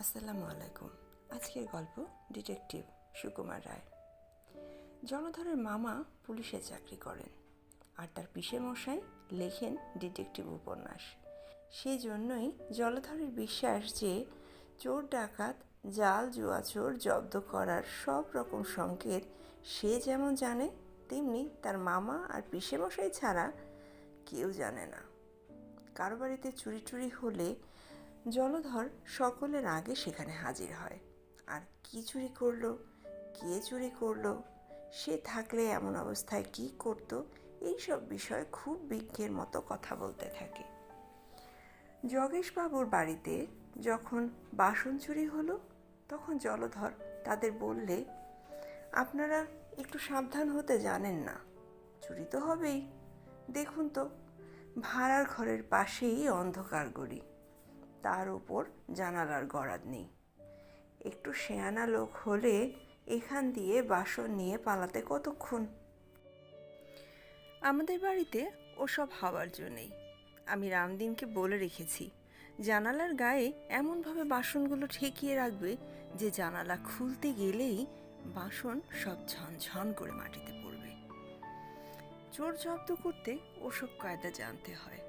আসসালামু আলাইকুম। আজকের গল্প ডিটেকটিভ সুকুমার রায়। জনধরের মামা পুলিশে চাকরি করেন আর তার পিসে মশাই লেখেন ডিটেকটিভ উপন্যাস। সেই জন্যই জলধরের বিশ্বাস যে চোর ডাকাত, জাল জুয়া চোর জব্দ করার সব রকম সংকেত সে যেমন জানে, তেমনি তার মামা আর পিসে মশাই ছাড়া কেউ জানে না। কারও বাড়িতে চুরি টুরি হলে জলধর সকলের আগে সেখানে হাজির হয়। আর কি চুরি করল, কে চুরি করল, সে থাকলে এমন অবস্থায় কি করত, এইসব বিষয়ে খুব বিজ্ঞের মতো কথা বলতে থাকে। যোগেশবাবুর বাড়িতে যখন বাসন চুরি হলো, তখন জলধর তাদের বললে, আপনারা একটু সাবধান হতে জানেন না, চুরি তো হবেই। দেখুন তো, ভাড়ার ঘরের পাশেই অন্ধকার গড়ি। তার উপর জানালার গড়াদ নেই। একটু শেয়ানা লোক হলে এখান দিয়ে বাসন নিয়ে পালাতে কতক্ষণ? আমাদের বাড়িতে ওসব হওয়ার জন্যেই আমি রামদিনকে বলে রেখেছি, জানালার গায়ে এমনভাবে বাসনগুলো ঠেকিয়ে রাখবে যে জানালা খুলতে গেলেই বাসন সব ঝনঝন করে মাটিতে পড়বে। চোর জব্দ করতে ওসব কায়দা জানতে হয়।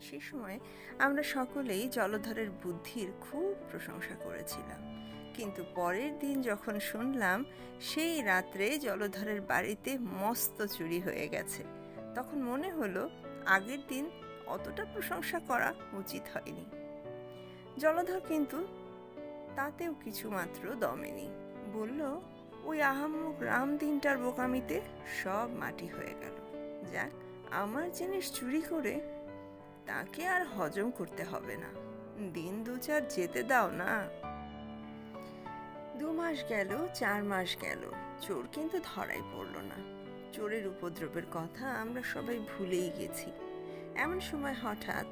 সে সময় আমরা সকলেই জলধরের বুদ্ধির খুব প্রশংসা করেছিলাম। কিন্তু পরের দিন যখন শুনলাম, সেই রাত্রে জলধরের বাড়িতে মস্ত চুরি হয়ে গেছে। তখন মনে হলো, আগের দিন অতটা প্রশংসা করা উচিত হয়নি। জলধর কিন্তু তাতেও কিছুমাত্র দমেনি। বলল, ওই আহাম্মক রাম দিনটার বোকামিতে সব মাটি হয়ে গেল। যাক, আমার জিনিস চুরি করে তাকে আর হজম করতে হবে না। দিন দু চার যেতে দাও না। দু মাস গেল, চার মাস গেল। চোর কিন্তু ধরাই পড়ল না। চোরের উপদ্রবের কথা আমরা সবাই ভুলেই গেছি। এমন সময় হঠাৎ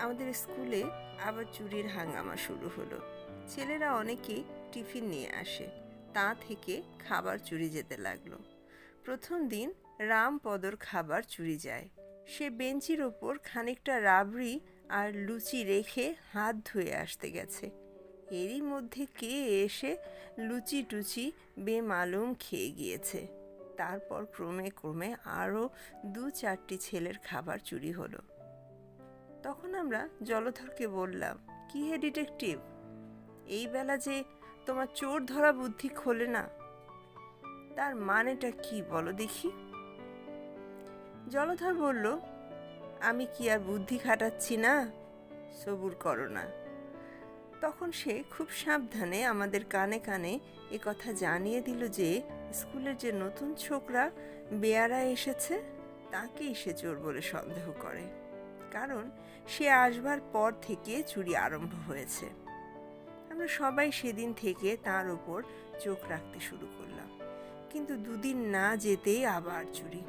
আমাদের স্কুলে আবার চুরির হাঙ্গামা শুরু হলো। ছেলেরা অনেকে টিফিন নিয়ে আসে। তা থেকে খাবার চুরি যেতে লাগল। প্রথম দিন রামপদর খাবার চুরি যায়। সে বেঞ্চির ওপর খানিকটা রাবড়ি আর লুচি রেখে হাত ধুয়ে আসতে গেছে। এরই মধ্যে কে এসে লুচি টুচি বেমালুম খেয়ে গিয়েছে। তারপর ক্রমে ক্রমে আরও দু চারটি ছেলের খাবার চুরি হলো। তখন আমরা জলধরকে বললাম, কি হে ডিটেকটিভ? এই বেলা যে তোমার চোর ধরা বুদ্ধি খোলে না। তার মানেটা কি বলো দেখি? জলধর বলল, আমি কি আর বুদ্ধি খাটাচ্ছি না? সবুর করো না। তখন সে খুব সাবধানে আমাদের কানে কানে এ কথা জানিয়ে দিল যে, স্কুলের যে নতুন ছোকরা বেয়ারা এসেছে, তাকেই সে চোর বলে সন্দেহ করে। কারণ সে আসবার পর থেকে চুরি আরম্ভ হয়েছে। আমরা সবাই সেদিন থেকে তার ওপর চোখ রাখতে শুরু করলাম। কিন্তু দুদিন না যেতেই আবার চুরি।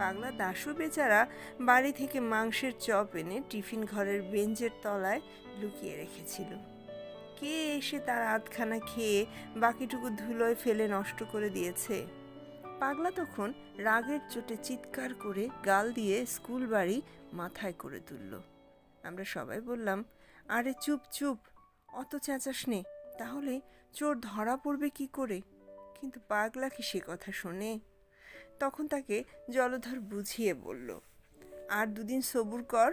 পাগলা দাসু বেচারা বাড়ি থেকে মাংসের চপ এনে টিফিন ঘরের বেঞ্চের তলায় লুকিয়ে রেখেছিল। কে এসে তার আধখানা খেয়ে বাকিটুকু ধুলোয় ফেলে নষ্ট করে দিয়েছে? পাগলা তখন রাগের চোটে চিৎকার করে গাল দিয়ে স্কুল বাড়ি মাথায় করে তুলল। আমরা সবাই বললাম, আরে চুপ চুপ, অত চেঁচাস নে, তাহলে চোর ধরা পড়বে কি করে? কিন্তু পাগলা কি সে কথা শোনে? তখন তাকে জলধর বুঝিয়ে বলল, আর দুদিন সবুর কর,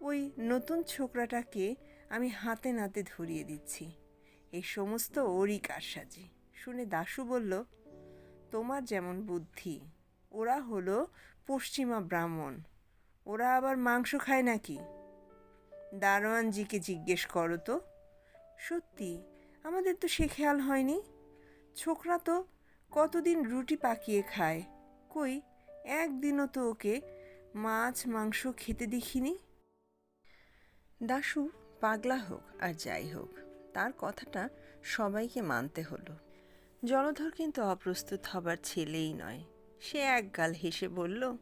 ওই নতুন ছোকরাটাকে আমি হাতে নাতে ধরিয়ে দিচ্ছি। এই সমস্ত ওরই কারসাজি। শুনে দাশু বলল, তোমার যেমন বুদ্ধি, ওরা হলো পশ্চিমা ব্রাহ্মণ, ওরা আবার মাংস খায় নাকি? দারোয়ানজিকে জিজ্ঞেস করো তো। সত্যি, আমাদের তো সে খেয়াল হয়নি। ছোকরা তো কতদিন রুটি পাকিয়ে খায় কই, একদিনও তো ওকে মাছ, মাংস খেতে দেখিনি। দাশু পাগলা হোক আর যাই হোক, তার কথাটা সবাইকে মানতে হলো। জলধর কিন্তু অপ্রস্তুত হবার ছেলেই নয়। সে একগাল হেসে বলল,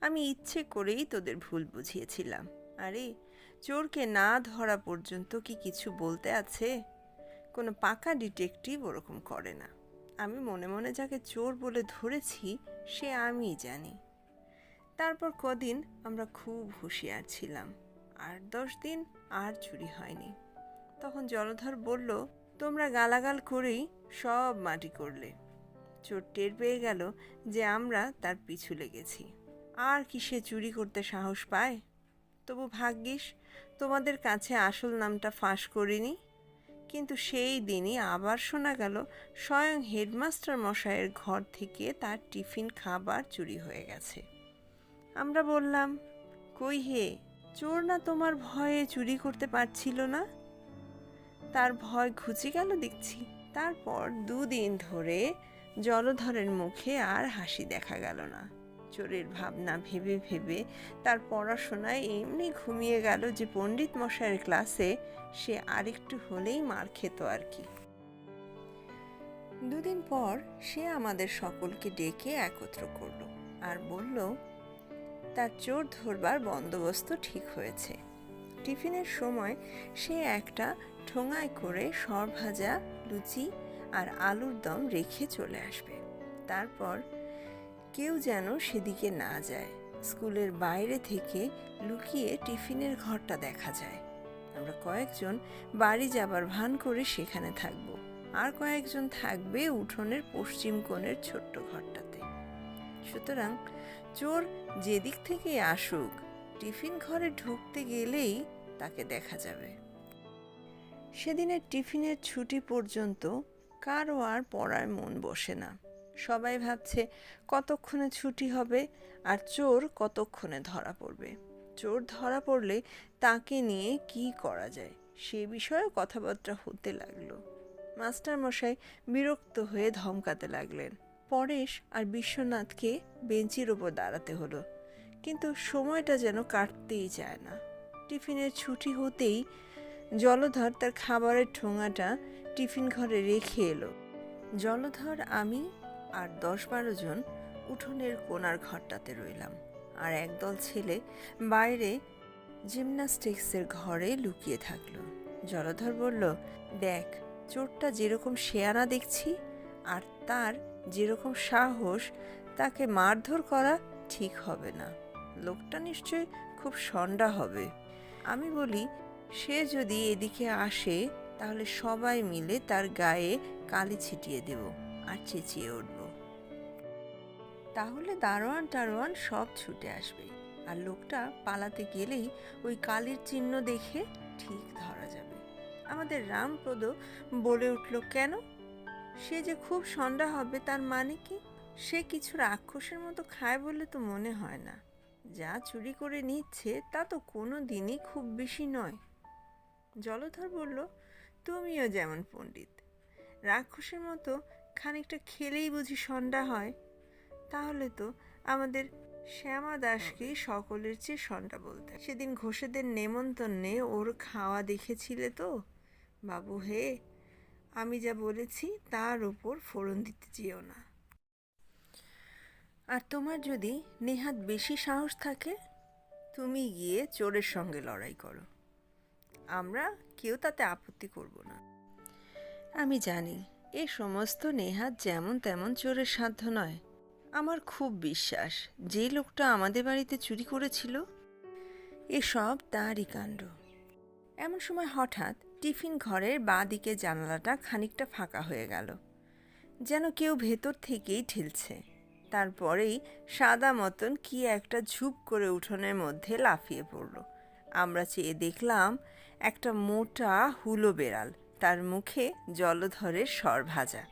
আমি ইচ্ছে করেই তোদের ভুল বুঝিয়েছিলাম। আরে, চোরকে না ধরা পর্যন্ত কি কিছু বলতে আছে? কোনো পাকা ডিটেকটিভ ওরকম করে না। আমি মনে মনে যাকে চোর বলে ধরেছি, সে আমিই জানি। তারপর কদিন আমরা খুব হুঁশিয়ার ছিলাম। আট দশ দিন আর চুরি হয়নি। তখন জলধর বলল, তোমরা গালাগাল করেই সব মাটি করলে। চোর টের পেয়ে গেল যে আমরা তার পিছু লেগেছি। আর কি সে চুরি করতে সাহস পায়? তবু ভাগ্যিস, তোমাদের কাছে আসল নামটা ফাঁস করিনি। কিন্তু সেই দিনই আবার শোনা গেল স্বয়ং হেডমাস্টার মশাইয়ের ঘর থেকে তার টিফিন খাবার চুরি হয়ে গেছে। আমরা বললাম, কই হে, চোর না তোমার ভয়ে চুরি করতে পারছিল না? তার ভয় ঘুচে গেল দেখছি। তারপর দুদিন ধরে জলধরের মুখে আর হাসি দেখা গেল না। চোরের ভাবনা ভেবে ভেবে তার পড়াশোনায় এমনি ঘুমিয়ে গেল যে পণ্ডিত মশাইয়ের ক্লাসে সে আরেকটু হলেই মার খেত আর কি। দুদিন পর সে আমাদের সকলকে ডেকে একত্র করল আর বলল, তার চোর ধরবার বন্দোবস্ত ঠিক হয়েছে। টিফিনের সময় সে একটা ঠোঙায় করে সরভাজা, লুচি আর আলুর দম রেখে চলে আসবে। তারপর কেউ যেন সেদিকে না যায়। স্কুলের বাইরে থেকে লুকিয়ে টিফিনের ঘরটা দেখা যায়। আমরা কয়েকজন বাড়ি যাবার ভান করে সেখানে থাকব। আর কয়েকজন থাকবে উঠোনের পশ্চিম কোণের ছোট্ট ঘরটাতে। সুতরাং চোর যেদিক থেকে আসুক, টিফিন ঘরে ঢুকতে গেলেই তাকে দেখা যাবে। সেদিনের টিফিনের ছুটি পর্যন্ত কারও আর পড়ায় মন বসে না। সবাই ভাবছে কতক্ষণে ছুটি হবে আর চোর কতক্ষণে ধরা পড়বে। চোর ধরা পড়লে তাকে নিয়ে কি করা যায়? সে বিষয়ে কথাবার্তা হতে লাগল। মাস্টার মশাই বিরক্ত হয়ে ধমকাতে লাগলেন। পরেশ আর বিশ্বনাথকে বেঞ্চির ওপর দাঁড়াতে হলো। কিন্তু সময়টা যেন কাটতেই চায় না। টিফিনের ছুটি হতেই জলধর তার খাবারের ঠোঙাটা টিফিন ঘরে রেখে এলো। জলধর, আমি আর দশ বারো জন উঠোনের কোনার ঘরটাতে রইলাম। আর একদল ছেলে বাইরে জিমনাস্টিক্সের ঘরে লুকিয়ে থাকল। জলধর বলল, দেখ, চোরটা যেরকম শেয়ানা দেখছি আর তার যেরকম সাহস, তাকে মারধর করা ঠিক হবে না। লোকটা নিশ্চয় খুব সন্ডা হবে। আমি বলি, সে যদি এদিকে আসে, তাহলে সবাই মিলে তার গায়ে কালি ছিটিয়ে দেব আর চেঁচিয়ে উঠব। তাহলে দারোয়ান টারোয়ান সব ছুটে আসবে। আর লোকটা পালাতে গেলেই ওই কালির চিহ্ন দেখে ঠিক ধরা যাবে। আমাদের রামপ্রদ বলে উঠল, কেন? সে যে খুব সন্ধ্যা হবে তার মানে কি? সে কিছু রাক্ষসের মতো খায় বলে তো মনে হয় না। যা চুরি করে নিচ্ছে তা তো কোনো দিনই খুব বেশি নয়। জলধর বলল, তুমিও যেমন পণ্ডিত। রাক্ষসের মতো খানিকটা খেলেই বুঝি সন্ধ্যা হয়। তাহলে তো আমাদের শ্যামা দাসকেই সকলের চেয়ে সন্ধ্যা বলতে সেদিন ঘোষেদের নেমন্তন্নে ওর খাওয়া দেখেছিলে তো? বাবু হে, আমি যা বলেছি তার ওপর ফোড়ন দিতে যেও না। আর তোমার যদি নেহাত বেশি সাহস থাকে, তুমি গিয়ে চোরের সঙ্গে লড়াই করো। আমরা কেউ তাতে আপত্তি করব না। আমি জানি, এ সমস্ত নেহাত যেমন তেমন চোরের সাধ্য নয়। আমার খুব বিশ্বাস, যে লোকটা আমাদের বাড়িতে চুরি করেছিল, এসব তারই কাণ্ড। এমন সময় হঠাৎ টিফিন ঘরের বাঁ দিকে জানালাটা খানিকটা ফাঁকা হয়ে গেল, যেন কেউ ভেতর থেকেই ঠেলছে। তারপরেই সাদা মতন কি একটা ঝুপ করে উঠোনের মধ্যে লাফিয়ে পড়ল। আমরা চেয়ে দেখলাম একটা মোটা হুলো বেড়াল, তার মুখে জলধরের সর ভাজা।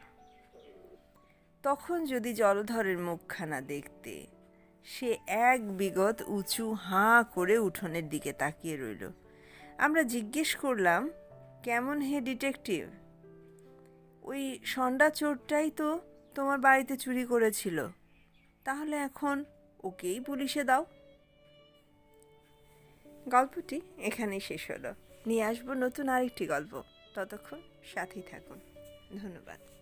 তখন যদি জলধরের মুখখানা দেখতে, সে এক বিগত উঁচু হাঁ করে উঠোনের দিকে তাকিয়ে রইল। আমরা জিজ্ঞেস করলাম, কেমন হে ডিটেকটিভ? ওই সন্ডা চোরটাই তো তোমার বাড়িতে চুরি করেছিল। তাহলে এখন ওকেই পুলিশে দাও। গল্পটি এখানেই শেষ হলো। নিয়ে আসব নতুন আরেকটি গল্প। ততক্ষণ সাথেই থাকুন। ধন্যবাদ।